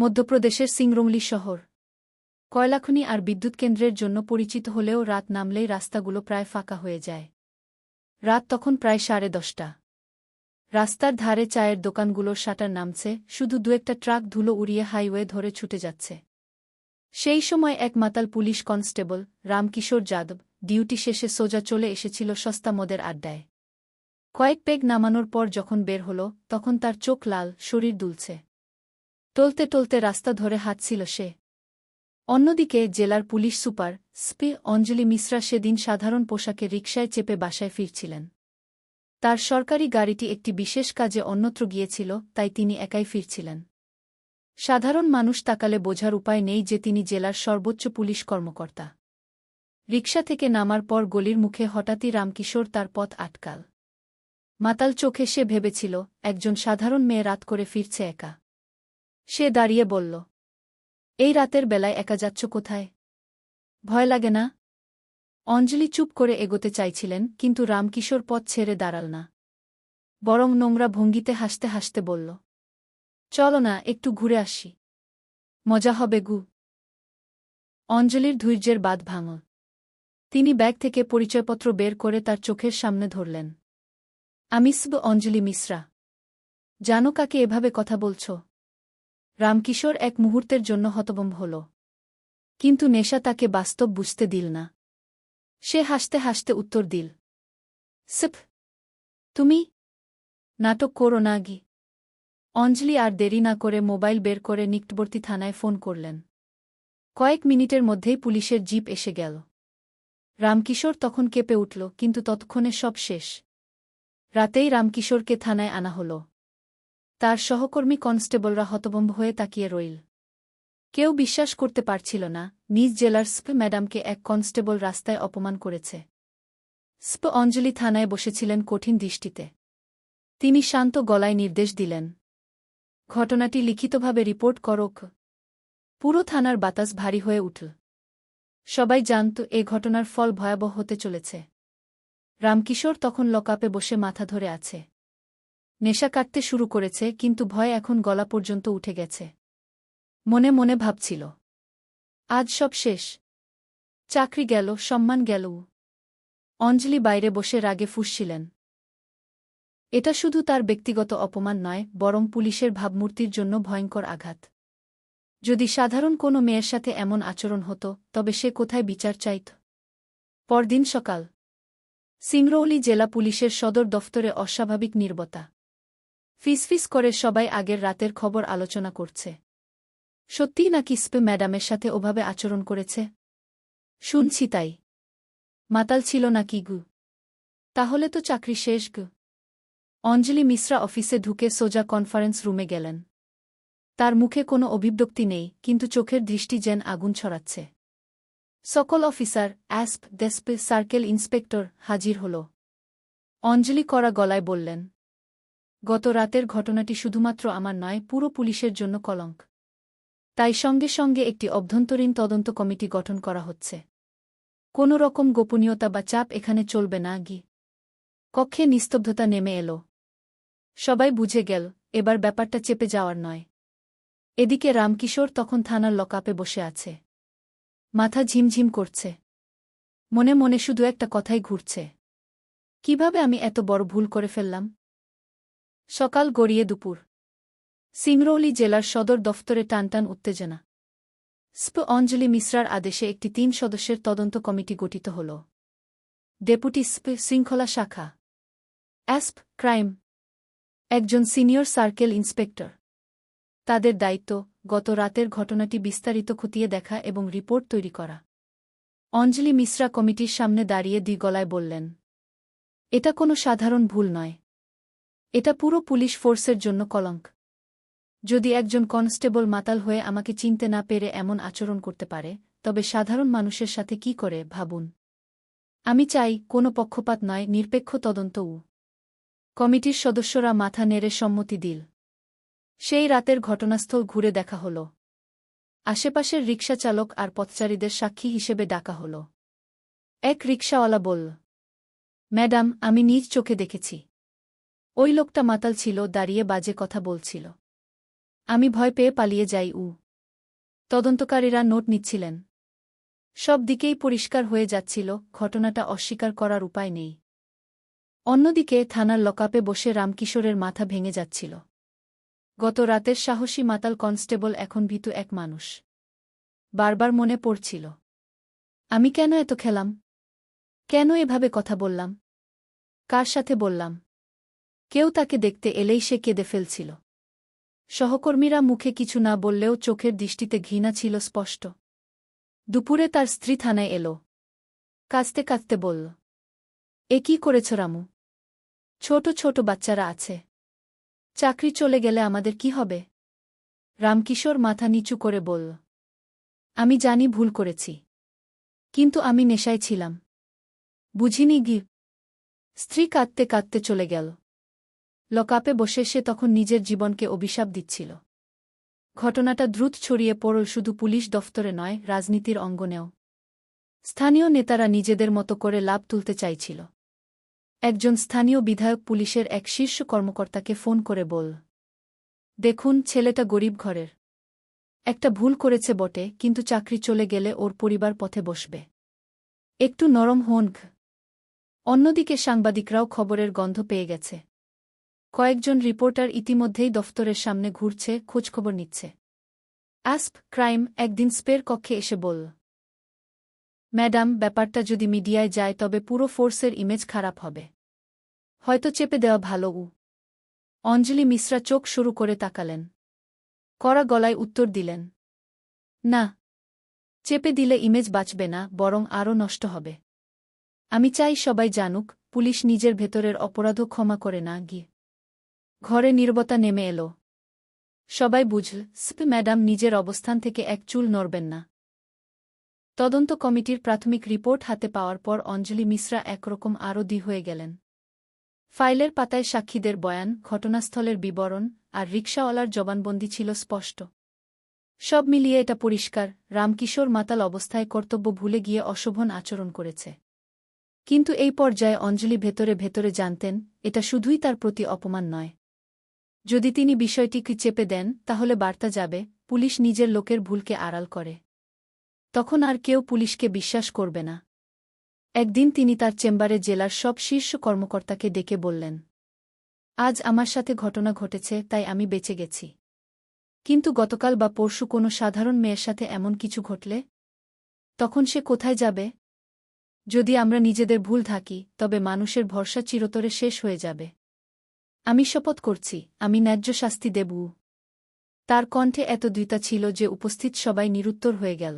মধ্যপ্রদেশের সিংরুংলি শহর। কয়লাখনি আর বিদ্যুৎ কেন্দ্রের জন্য পরিচিত হলেও রাত নামলেই রাস্তাগুলো প্রায় ফাঁকা হয়ে যায়। রাত তখন প্রায় সাড়ে দশটা। রাস্তার ধারে চায়ের দোকানগুলোর শাটার নামছে, শুধু দু একটা ট্রাক ধুলো উড়িয়ে হাইওয়ে ধরে ছুটে যাচ্ছে। সেই সময় এক মাতাল police constable, Ramkishore Yadav, duty শেষে সোজা চলে এসেছিল সস্তা মদের আড্ডায়। কয়েক পেগ নামানোর পর যখন বের হল, তখন তার চোখ লাল, শরীর দুলছে। টলতে টলতে রাস্তা ধরে হাঁটছিল সে। অন্যদিকে জেলার police super SP Anjali Mishra সেদিন সাধারণ পোশাকে রিকশায় চেপে বাসায় ফিরছিলেন। তার সরকারি গাড়িটি একটি বিশেষ কাজে অন্যত্র গিয়েছিল, তাই তিনি একাই ফিরছিলেন। সাধারণ মানুষ তাকালে বোঝার উপায় নেই যে তিনি জেলার সর্বোচ্চ পুলিশ কর্মকর্তা। রিকশা থেকে নামার পর গলির মুখে হঠাৎই রামকিশোর তার পথ আটকাল। মাতাল চোখে সে ভেবেছিল, একজন সাধারণ মেয়ে রাত করে ফিরছে একা। সে দাঁড়িয়ে বলল, এই রাতের বেলায় একা যাচ্ছ কোথায়? ভয় লাগে না? অঞ্জলি চুপ করে এগোতে চাইছিলেন, কিন্তু রামকিশোর পথ ছেড়ে দাঁড়াল না। বরং নোংরা ভঙ্গিতে হাসতে হাসতে বলল, চলো না, একটু ঘুরে আসি। মজা হবে গু। অঞ্জলির ধৈর্যের বাদ ভাঙল। তিনি ব্যাগ থেকে পরিচয়পত্র বের করে তার চোখের সামনে ধরলেন, আমি সব অঞ্জলি মিশ্রা। জানো কাকে এভাবে কথা বলছ? রামকিশোর এক মুহূর্তের জন্য হতবম্ব হল। কিন্তু নেশা তাকে বাস্তব বুঝতে দিল না। সে হাসতে হাসতে উত্তর দিল সিপ তুমি নাটক করো না গি অঞ্জলি আর দেরি না করে মোবাইল বের করে নিকটবর্তী থানায় ফোন করলেন। কয়েক মিনিটের মধ্যেই পুলিশের জিপ এসে গেল। রামকিশোর তখন কেঁপে উঠল, কিন্তু ততক্ষণে সব শেষ। রাতেই রামকিশোরকে থানায় আনা হল। তার সহকর্মী কনস্টেবলরা হতবম্ব হয়ে তাকিয়ে রইল। কেউ বিশ্বাস করতে পারছিল না নিজ জেলার স্প ম্যাডামকে এক কনস্টেবল রাস্তায় অপমান করেছে। স্প অঞ্জলি থানায় বসেছিলেন কঠিন দৃষ্টিতে। তিনি শান্ত গলায় নির্দেশ দিলেন, ঘটনাটি লিখিতভাবে রিপোর্ট করক পুরো থানার বাতাস ভারী হয়ে উঠল। সবাই জানত এ ঘটনার ফল ভয়াবহ হতে চলেছে। রামকিশোর তখন লকাপে বসে মাথা ধরে আছে। নেশা কাটতে শুরু করেছে, কিন্তু ভয় এখন গলা পর্যন্ত উঠে গেছে। মনে মনে ভাবছিল, আজ সব শেষ। চাকরি গেল, সম্মান গেল অঞ্জলি বাইরে বসে রাগে ফুসছিলেন। এটা শুধু তার ব্যক্তিগত অপমান নয়, বরং পুলিশের ভাবমূর্তির জন্য ভয়ঙ্কর আঘাত। যদি সাধারণ কোনো মেয়ের সাথে এমন আচরণ হতো, তবে সে কোথায় বিচার চাইত? পরদিন সকাল। সিংরৌলি জেলা পুলিশের সদর দফতরে অস্বাভাবিক নির্বতা। ফিসফিস করে সবাই আগের রাতের খবর আলোচনা করছে। সত্যিই নাকি স্পে ম্যাডামের সাথে ওভাবে আচরণ করেছে? শুনছি তাই। মাতাল ছিল নাকি গু? তাহলে তো চাকরি শেষ গু। অঞ্জলি মিশ্রা অফিসে ঢুকে সোজা কনফারেন্স রুমে গেলেন। তার মুখে কোনো অভিব্যক্তি নেই, কিন্তু চোখের দৃষ্টি যেন আগুন ছড়াচ্ছে। সকল officer, ASP, DSP, circle inspector হাজির হল। অঞ্জলি করা গলায় বললেন গত রাতের ঘটনাটি শুধুমাত্র আমার নয়, পুরো পুলিশের জন্য কলঙ্ক। তাই সঙ্গে সঙ্গে একটি অভ্যন্তরীণ তদন্ত কমিটি গঠন করা হচ্ছে। কোনো রকম গোপনীয়তা বা চাপ এখানে চলবে না, গি। কক্ষে নিস্তব্ধতা নেমে এলো। সবাই বুঝে গেল, এবার ব্যাপারটা চেপে যাওয়ার নয়। এদিকে রামকিশোর তখন থানার লকআপে বসে আছে। মাথা ঝিমঝিম করছে। মনে মনে শুধু একটা কথাই ঘুরছে। কীভাবে আমি এত বড় ভুল করে ফেললাম? সকাল গড়িয়ে দুপুর। সিংরৌলি জেলার সদর দফতরে টানটান উত্তেজনা। স্প অঞ্জলি মিশ্রার আদেশে একটি তিন সদস্যের তদন্ত কমিটি গঠিত হল। ডেপুটি স্প শৃঙ্খলা শাখা। ASP crime. একজন সিনিয়র সার্কেল ইন্সপেক্টর। তাদের দায়িত্ব, গত রাতের ঘটনাটি বিস্তারিত খতিয়ে দেখা এবং রিপোর্ট তৈরি করা। অঞ্জলি মিশ্রা কমিটির সামনে দাঁড়িয়ে দুই গলায় বললেন, এটা কোনো সাধারণ ভুল নয়। এটা পুরো পুলিশ ফোর্সের জন্য কলঙ্ক। যদি একজন কনস্টেবল মাতাল হয়ে আমাকে চিনতে না পেরে এমন আচরণ করতে পারে, তবে সাধারণ মানুষের সাথে কি করে, ভাবুন। আমি চাই, কোনো পক্ষপাত নয়, নিরপেক্ষ তদন্তও কমিটির সদস্যরা মাথা নেড়ে সম্মতি দিল। সেই রাতের ঘটনাস্থল ঘুরে দেখা হল। আশেপাশের রিক্সা চালক আর পথচারীদের সাক্ষী হিসেবে ডাকা হল। এক রিক্সাওয়ালা বলল, ম্যাডাম, আমি নিজ চোখে দেখেছি। ওই লোকটা মাতাল ছিল, দাঁড়িয়ে বাজে কথা বলছিল। আমি ভয় পেয়ে পালিয়ে যাই, উ। তদন্তকারীরা নোট নিচ্ছিলেন। সব দিকেই পরিষ্কার হয়ে যাচ্ছিল, ঘটনাটা অস্বীকার করার উপায় নেই। অন্যদিকে থানার লকাপে বসে রামকিশোরের মাথা ভেঙে যাচ্ছিল। গত রাতের সাহসী মাতাল কনস্টেবল এখন ভীতু এক মানুষ। বারবার মনে পড়ছিল। আমি কেন এত খেলাম? কেন এভাবে কথা বললাম? কার সাথে বললাম? কেউ তাকে দেখতে এলেই সে কেঁদে ফেলছিল। সহকর্মীরা মুখে কিছু না বললেও চোখের দৃষ্টিতে ঘৃণা ছিল স্পষ্ট। দুপুরে তার স্ত্রী থানায় এলো। কাঁদতে কাঁদতে বলল, এ কি করেছ রামু? ছোট ছোট বাচ্চারা আছে। চাকরি চলে গেলে আমাদের কি হবে? রামকিশোর মাথা নিচু করে বলল, আমি জানি ভুল করেছি, কিন্তু আমি নেশায় ছিলাম। বুঝিনি গি স্ত্রী কাঁদতে কাঁদতে চলে গেল। লকাপে বসে সে তখন নিজের জীবনকে অভিশাপ দিচ্ছিল। ঘটনাটা দ্রুত ছড়িয়ে পড়ল শুধু পুলিশ দফতরে নয়, রাজনীতির অঙ্গনেও। স্থানীয় নেতারা নিজেদের মতো করে লাভ তুলতে চাইছিল। একজন স্থানীয় বিধায়ক পুলিশের এক শীর্ষ কর্মকর্তাকে ফোন করে বল, দেখুন, ছেলেটা গরিব ঘরের। একটা ভুল করেছে বটে, কিন্তু চাকরি চলে গেলে ওর পরিবার পথে বসবে। একটু নরম হন অন্যদিকে সাংবাদিকরাও খবরের গন্ধ পেয়ে গেছে। কয়েকজন রিপোর্টার ইতিমধ্যেই দফতরের সামনে ঘুরছে, খোঁজখবর নিচ্ছে। আসপ, ক্রাইম, একদিন স্পের কক্ষে এসে বলল ম্যাডাম, ব্যাপারটা যদি মিডিয়ায় যায়, তবে পুরো ফোর্সের ইমেজ খারাপ হবে। হয়তো চেপে দেওয়া ভালো উ। অঞ্জলি মিশ্রা চোখ শুরু করে তাকালেন। কড়া গলায় উত্তর দিলেন, না। চেপে দিলে ইমেজ বাঁচবে না, বরং আরও নষ্ট হবে। আমি চাই সবাই জানুক, পুলিশ নিজের ভেতরের অপরাধও ক্ষমা করে না, গিয়ে ঘরে নীরবতা নেমে এলো। সবাই বুঝল স্প ম্যাডাম নিজের অবস্থান থেকে এক চুল নড়বেন না। তদন্ত কমিটির প্রাথমিক রিপোর্ট হাতে পাওয়ার পর অঞ্জলি মিশ্রা একরকম আরও দি হয়ে গেলেন। ফাইলের পাতায় সাক্ষীদের বয়ান, ঘটনাস্থলের বিবরণ আর রিকশাওয়ালার জবানবন্দি ছিল স্পষ্ট। সব মিলিয়ে এটা পরিষ্কার, রামকিশোর মাতাল অবস্থায় কর্তব্য ভুলে গিয়ে অশোভন আচরণ করেছে। কিন্তু এই পর্যায়ে অঞ্জলি ভেতরে ভেতরে জানতেন, এটা শুধুই তার প্রতি অপমান নয়। যদি তিনি বিষয়টিকে চেপে দেন, তাহলে বার্তা যাবে, পুলিশ নিজের লোকের ভুলকে আড়াল করে। তখন আর কেউ পুলিশকে বিশ্বাস করবে না। একদিন তিনি তার চেম্বারে জেলার সব শীর্ষ কর্মকর্তাকে ডেকে বললেন, আজ আমার সাথে ঘটনা ঘটেছে, তাই আমি বেঁচে গেছি। কিন্তু গতকাল বা পরশু কোনো সাধারণ মেয়ের সাথে এমন কিছু ঘটলে? তখন সে কোথায় যাবে? যদি আমরা নিজেদের ভুল থাকি তবে মানুষের ভরসা চিরতরে শেষ হয়ে যাবে। আমি শপথ করছি, আমি ন্যায্য শাস্তি দেবু। তার কণ্ঠে এত দ্বিতা ছিল যে উপস্থিত সবাই নিরুত্তর হয়ে গেল।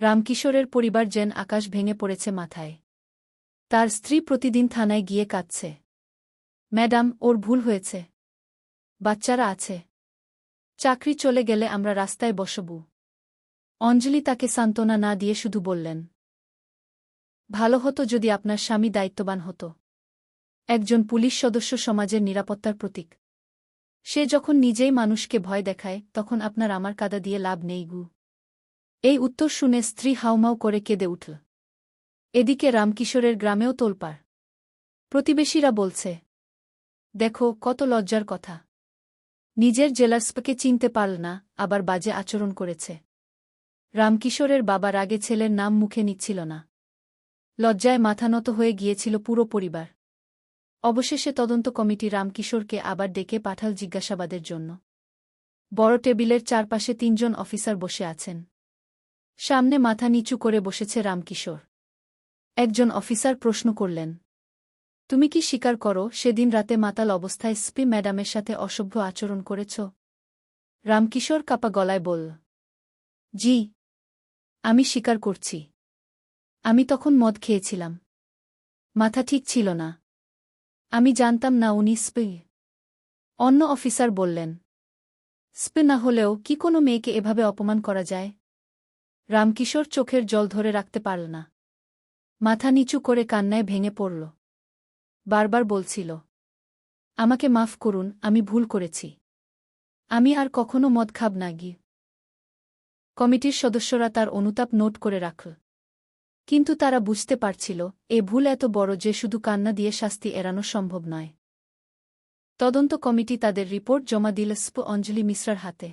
রামকিশোরের পরিবার যেন আকাশ ভেঙে পড়েছে মাথায়। তার স্ত্রী প্রতিদিন থানায় গিয়ে কাঁদছে। ম্যাডাম, ওর ভুল হয়েছে। বাচ্চারা আছে। চাকরি চলে গেলে আমরা রাস্তায় বসবু। অঞ্জলি তাকে সান্ত্বনা না দিয়ে শুধু বললেন, ভালো হতো যদি আপনার স্বামী দায়িত্ববান হতো। একজন পুলিশ সদস্য সমাজের নিরাপত্তার প্রতীক। সে যখন নিজেই মানুষকে ভয় দেখায়, তখন আপনার আমার কাদা দিয়ে লাভ নেই, গু। এই উত্তর শুনে স্ত্রী হাউমাউ করে কেঁদে উঠল। এদিকে রামকিশোরের গ্রামেও তোলপাড়। প্রতিবেশীরা বলছে, দেখো, কত লজ্জার কথা। নিজের জেলার স্পকে চিনতে পারল না, আবার বাজে আচরণ করেছে। রামকিশোরের বাবার আগে ছেলের নাম মুখে নিচ্ছিল না। লজ্জায় মাথানত হয়ে গিয়েছিল পুরো পরিবার। অবশেষে তদন্ত কমিটি রামকিশোরকে আবার ডেকে পাঠাল জিজ্ঞাসাবাদের জন্য। বড় টেবিলের চারপাশে তিনজন অফিসার বসে আছেন। সামনে মাথা নিচু করে বসেছে রামকিশোর। একজন অফিসার প্রশ্ন করলেন, তুমি কি স্বীকার করো সেদিন রাতে মাতাল অবস্থায় স্পি ম্যাডামের সাথে অসভ্য আচরণ করেছ? রামকিশোর কাপা গলায় বলল, জি, আমি স্বীকার করছি। আমি তখন মদ খেয়েছিলাম। মাথা ঠিক ছিল না। আমি জানতাম না উনি স্পি। অন্য অফিসার বললেন, স্পি না হলেও কি কোনো মেয়েকে এভাবে অপমান করা যায়? রামকিশোর চোখের জল ধরে রাখতে পারল না। মাথা নিচু করে কান্নায় ভেঙে পড়ল। বারবার বলছিল, আমাকে মাফ করুন, আমি ভুল করেছি। আমি আর কখনো মদ খাব না গিয়ে কমিটির সদস্যরা তার অনুতাপ নোট করে রাখল। কিন্তু তারা বুঝতে পারছিল, এ ভুল এত বড় যে শুধু কান্না দিয়ে শাস্তি এড়ানো সম্ভব নয়। তদন্ত কমিটি তাদের রিপোর্ট জমা দিল স্প অঞ্জলি মিশ্রার হাতে।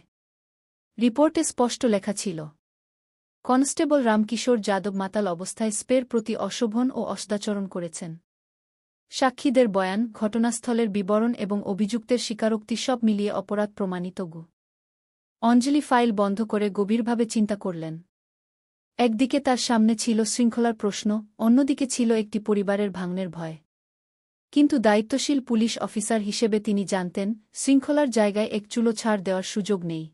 রিপোর্টে স্পষ্ট লেখা ছিল, কনস্টেবল রামকিশোর যাদব মাতাল অবস্থায় স্পের প্রতি অশোভন ও অসদাচরণ করেছেন। সাক্ষীদের বয়ান, ঘটনাস্থলের বিবরণ এবং অভিযুক্তের স্বীকারোক্তি সব মিলিয়ে অপরাধ প্রমাণিত গু। অঞ্জলি ফাইল বন্ধ করে গভীরভাবে চিন্তা করলেন। একদিকে তার সামনে ছিল শৃঙ্খলার প্রশ্ন, অন্যদিকে ছিল একটি পরিবারের ভাঙনের ভয়। কিন্তু দায়িত্বশীল পুলিশ অফিসার হিসেবে তিনি জানতেন, শৃঙ্খলার জায়গায় এক চুলো ছাড় দেওয়ার সুযোগ নেই।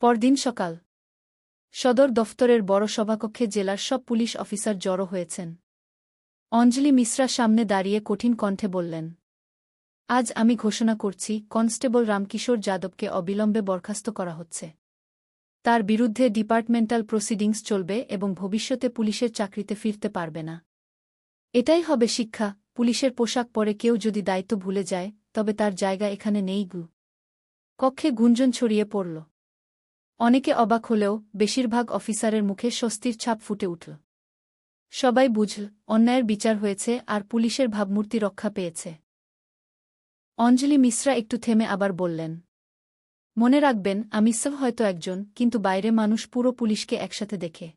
পরদিন সকাল। সদর দফতরের বড় সভাকক্ষে জেলার সব পুলিশ অফিসার জড়ো হয়েছেন। অঞ্জলি মিশ্রা সামনে দাঁড়িয়ে কঠিন কণ্ঠে বললেন, আজ আমি ঘোষণা করছি, কনস্টেবল রামকিশোর যাদবকে অবিলম্বে বরখাস্ত করা হচ্ছে। তার বিরুদ্ধে ডিপার্টমেন্টাল প্রসিডিংস চলবে এবং ভবিষ্যতে পুলিশের চাকরিতে ফিরতে পারবে না। এটাই হবে শিক্ষা, পুলিশের পোশাক পরে কেউ যদি দায়িত্ব ভুলে যায়, তবে তার জায়গা এখানে নেই গু। কক্ষে গুঞ্জন ছড়িয়ে পড়ল। অনেকে অবাক হলেও বেশিরভাগ অফিসারের মুখে স্বস্তির ছাপ ফুটে উঠল। সবাই বুঝল, অন্যায়ের বিচার হয়েছে আর পুলিশের ভাবমূর্তি রক্ষা পেয়েছে। অঞ্জলি মিশ্রা একটু থেমে আবার বললেন মনে রাখবেন, আমি সব হয়তো একজন, কিন্তু বাইরে মানুষ পুরো পুলিশকে একসাথে দেখে।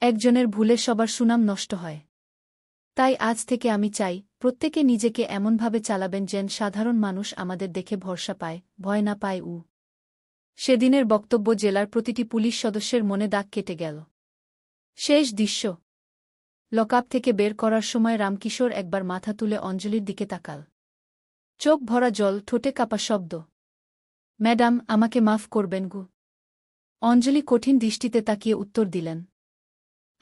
একজনের ভুলে সবার সুনাম নষ্ট হয়। তাই আজ থেকে আমি চাই, প্রত্যেকে নিজেকে এমনভাবে চালাবেন যেন সাধারণ মানুষ আমাদের দেখে ভরসা পায়, ভয় না পায়, উ। সেদিনের বক্তব্য জেলার প্রতিটি পুলিশ সদস্যের মনে দাগ কেটে গেল। শেষ দৃশ্য। লকআপ থেকে বের করার সময় রামকিশোর একবার মাথা তুলে অঞ্জলির দিকে তাকাল। চোখ ভরা জল, ঠোঁটে কাপা শব্দ। ম্যাডাম, আমাকে মাফ করবেন গু। অঞ্জলি কঠিন দৃষ্টিতে তাকিয়ে উত্তর দিলেন,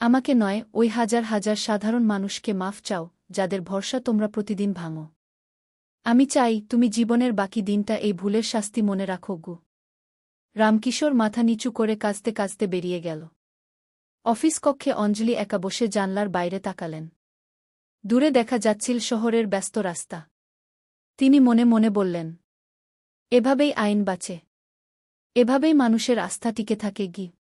আমাকে নয়, ওই হাজার হাজার সাধারণ মানুষকে মাফ চাও, যাদের ভরসা তোমরা প্রতিদিন ভাঙো। আমি চাই তুমি জীবনের বাকি দিনটা এই ভুলের শাস্তি মনে রাখো গু। রামকিশোর মাথা নিচু করে কাজতে কাজতে বেরিয়ে গেল। অফিস কক্ষে অঞ্জলি একা বসে জানলার বাইরে তাকালেন। দূরে দেখা যাচ্ছিল শহরের ব্যস্ত রাস্তা। তিনি মনে মনে বললেন এভাবেই আইন বাঁচে। এভাবেই মানুষের আস্থা টিকে থাকে গি।